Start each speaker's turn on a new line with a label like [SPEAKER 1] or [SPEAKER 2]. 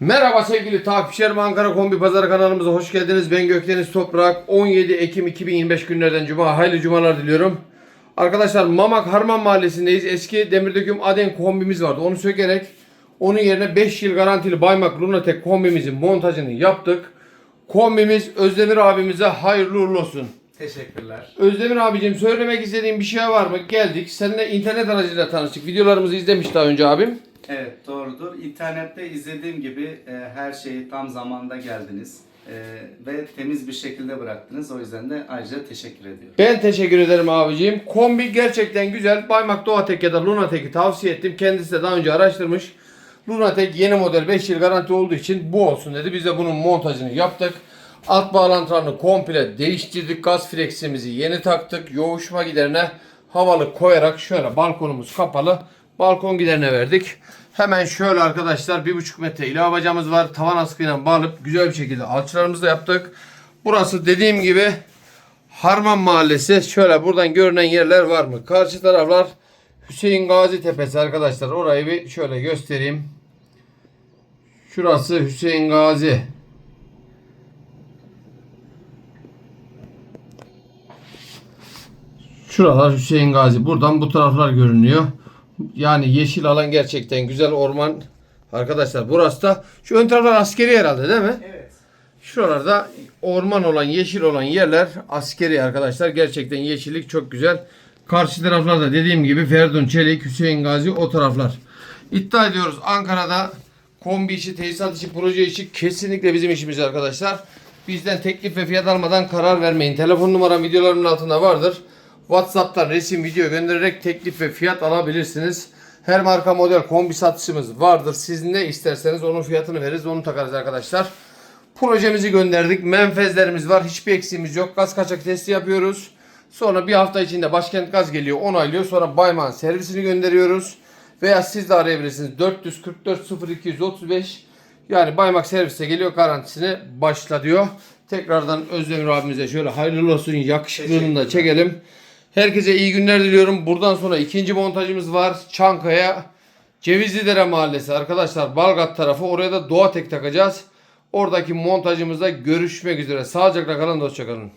[SPEAKER 1] Merhaba sevgili takipçilerim Ankara Kombi Pazarı kanalımıza hoş geldiniz. Ben Gökdeniz Toprak. 17 Ekim 2025 günlerden Cuma. Hayırlı cumalar diliyorum. Arkadaşlar Mamak Harman Mahallesi'ndeyiz. Eski Demirdöküm Aden kombimiz vardı. Onu sökerek onun yerine 5 yıl garantili Baymak Lunatek kombimizin montajını yaptık. Kombimiz Özdemir abimize hayırlı uğurlu olsun.
[SPEAKER 2] Teşekkürler.
[SPEAKER 1] Özdemir abicim söylemek istediğin bir şey var mı? Geldik. Seninle internet aracıyla tanıştık. Videolarımızı izlemiş daha önce abim.
[SPEAKER 2] Evet doğrudur. İnternette izlediğim gibi e, her şeyi tam zamanda geldiniz. E, ve temiz bir şekilde bıraktınız. O yüzden de ayrıca teşekkür ediyorum.
[SPEAKER 1] Ben teşekkür ederim abiciğim. Kombi gerçekten güzel. Baymak Doğatek ya da Lunatek'i tavsiye ettim. Kendisi de daha önce araştırmış. Lunatek yeni model 5 yıl garanti olduğu için bu olsun dedi. Biz de bunun montajını yaptık. Alt bağlantılarını komple değiştirdik. Gaz fleximizi yeni taktık. Yoğuşma giderine havalı koyarak şöyle balkonumuz kapalı. Balkon giderine verdik. Hemen şöyle arkadaşlar 1,5 metre ilave bacamız var. Tavan askıyla bağlayıp güzel bir şekilde alçılarımızı da yaptık. Burası dediğim gibi Harman Mahallesi. Şöyle buradan görünen yerler var mı? Karşı taraflar Hüseyin Gazi Tepesi arkadaşlar. Orayı bir şöyle göstereyim. Şurası Hüseyin Gazi. Şuralar Hüseyin Gazi. Buradan bu taraflar görünüyor. Yani yeşil alan gerçekten güzel orman. Arkadaşlar burası da şu ön taraflar askeri herhalde değil mi?
[SPEAKER 2] Evet.
[SPEAKER 1] Şuralarda orman olan, yeşil olan yerler askeri arkadaşlar. Gerçekten yeşillik çok güzel. Karşı taraflarda dediğim gibi Ferdun Çelik, Hüseyin Gazi o taraflar. İddia ediyoruz Ankara'da kombi işi, tesisat işi, proje işi kesinlikle bizim işimiz arkadaşlar. Bizden teklif ve fiyat almadan karar vermeyin. Telefon numaram videolarımın altında vardır. WhatsApp'tan resim, video göndererek teklif ve fiyat alabilirsiniz. Her marka model kombi satışımız vardır. Siz ne isterseniz onun fiyatını veririz, onu takarız arkadaşlar. Projemizi gönderdik. Menfezlerimiz var. Hiçbir eksiğimiz yok. Gaz kaçak testi yapıyoruz. Sonra bir hafta içinde başkent gaz geliyor, onaylıyor. Sonra Bayman servisini gönderiyoruz. Veya siz de arayabilirsiniz. 444 0235 yani Baymak servise geliyor garantisini başla diyor. Tekrardan Özdemir abimize şöyle hayırlı olsun yakışıklılığını da çekelim. Herkese iyi günler diliyorum. Buradan sonra ikinci montajımız var. Çankaya Cevizlidere Mahallesi arkadaşlar Balgat tarafı. Oraya da Doğa Tek takacağız. Oradaki montajımızda görüşmek üzere. Sağlıcakla kalın, hoşçakalın.